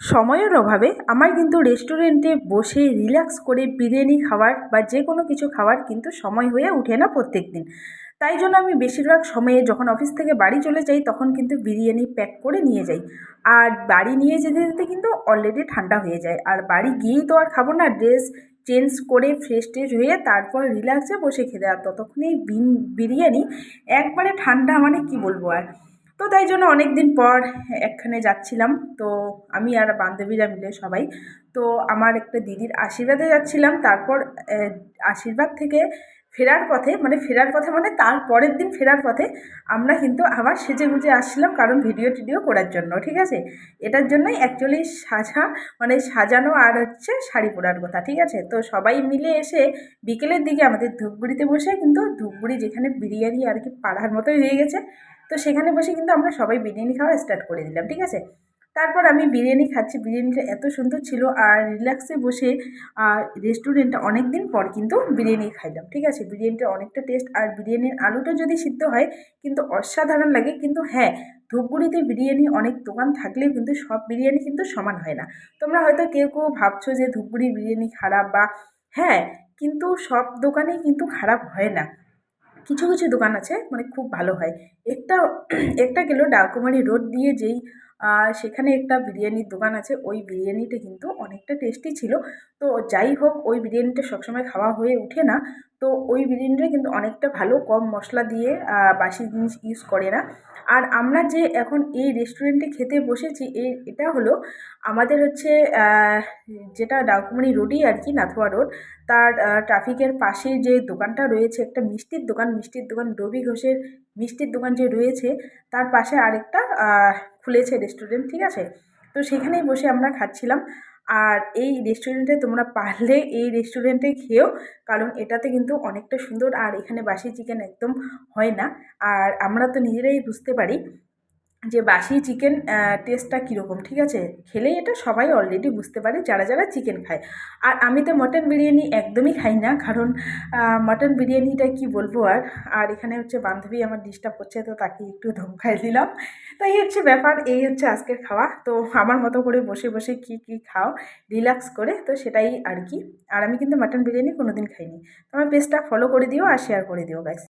সময়ের অভাবে আমার কিন্তু রেস্টুরেন্টে বসে রিল্যাক্স করে বিরিয়ানি খাওয়ার বা যে কোনো কিছু খাওয়ার কিন্তু সময় হয়ে ওঠে না প্রত্যেক দিন তাই জন্য আমি বেশিরভাগ সময়ে যখন অফিস থেকে বাড়ি চলে যাই, তখন কিন্তু বিরিয়ানি প্যাক করে নিয়ে যাই। আর বাড়ি নিয়ে যেতে যেতে কিন্তু অলরেডি ঠান্ডা হয়ে যায়। আর বাড়ি গিয়েই তো আর খাব না ড্রেস চেঞ্জ করে ফ্রেশ ট্রেশ হয়ে তারপর রিল্যাক্সে বসে খেতে আর ততক্ষণে বিরিয়ানি একবারে ঠান্ডা মানে কি বলব আর? তো তাই জন্য অনেক দিন পর একখানে যাচ্ছিলাম। তো আমি আর বান্ধবীরা মিলে সবাই, তো আমার একটা দিদির আশীর্বাদে যাচ্ছিলাম। তারপর আশীর্বাদ থেকে ফেরার পথে মানে ফেরার পথে মানে তার পরের দিন ফেরার পথে আমরা কিন্তু আবার সেজে গুজে আসছিলাম কারণ ভিডিও টিডিও করার জন্য, ঠিক আছে? এটার জন্যই অ্যাকচুয়ালি সাজা মানে সাজানো আর হচ্ছে শাড়ি পরার কথা, ঠিক আছে? তো সবাই মিলে এসে বিকেলের দিকে আমাদের ধূপগুড়িতে বসে কিন্তু ধূপগুড়ি যেখানে বিরিয়ানি আর কি পাড়ার মতোই হয়ে গেছে, তো সেখানে বসে কিন্তু আমরা সবাই বিরিয়ানি খাওয়া স্টার্ট করে দিলাম, ঠিক আছে? তারপর আমি বিরিয়ানি খাচ্ছি। বিরিয়ানিটা এত সুন্দর ছিল আর রিল্যাক্সে বসে রেস্টুরেন্টটা অনেক দিন পর কিন্তু বিরিয়ানি খাইলাম, ঠিক আছে? বিরিয়ানিটা অনেকটা টেস্ট আর বিরিয়ানির আলুটা যদি সিদ্ধ হয় কিন্তু অসাধারণ লাগে। কিন্তু হ্যাঁ ধূপগুড়িতে বিরিয়ানি অনেক দোকান থাকলেও কিন্তু সব বিরিয়ানি কিন্তু সমান হয় না। তোমরা হয়তো কেউ কেউ ভাবছ যে ধূপগুড়ির বিরিয়ানি খারাপ বা হ্যাঁ কিন্তু সব দোকানেই কিন্তু খারাপ হয় না। কিছু কিছু দোকান আছে মানে খুব ভালো হয়। একটা একটা গেল ডাকুমারি রোড দিয়ে যেই সেখানে একটা বিরিয়ানির দোকান আছে, ওই বিরিয়ানিটা কিন্তু অনেকটা টেস্টি ছিল। তো যাই হোক, ওই বিরিয়ানিটা সবসময় খাওয়া হয়ে ওঠে না। তো ওই বিরিয়ানিটা কিন্তু অনেকটা ভালো, কম মশলা দিয়ে বাসি জিনিস ইউজ করে না। আর আমরা যে এখন এই রেস্টুরেন্টে খেতে বসেছি এই এটা হলো আমাদের হচ্ছে যেটা ডাকুমনি রোডই আর কি, নাথুয়া রোড, তার ট্রাফিকের পাশে যে দোকানটা রয়েছে, একটা মিষ্টির দোকান মিষ্টির দোকান রবি ঘোষের মিষ্টির দোকান যে রয়েছে, তার পাশে আরেকটা খুলেছে রেস্টুরেন্ট ঠিক আছে? তো সেখানেই বসে আমরা খাচ্ছিলাম। আর এই রেস্টুরেন্টে তোমরা পারলে এই রেস্টুরেন্টে খেয়েও, কারণ এটাতে কিন্তু অনেকটা সুন্দর আর এখানে বাসি চিকেন একদম হয় না। আর আমরা তো নিজেরাই বুঝতে পারি যে বাসি চিকেন টেস্টটা কীরকম, ঠিক আছে? খেলেই এটা সবাই অলরেডি বুঝতে পারে, যারা যারা চিকেন খায়। আর আমি তো মটন বিরিয়ানি একদমই খাই না, কারণ মটন বিরিয়ানিটা কি বলব আর? আর এখানে হচ্ছে বান্ধবী আমার ডিস্টার্ব করছে, তো তাকে একটু ধমকাই দিলাম। তো এই হচ্ছে ব্যাপার, এই হচ্ছে আজকের খাওয়া। তো আমার মতো করে বসে বসে কি কি খাও রিল্যাক্স করে, তো সেটাই আর কি। আর আমি কিন্তু মটন বিরিয়ানি কোনো দিন খাইনি আমার পেজটা ফলো করে দিও আর শেয়ার করে দিও গাইস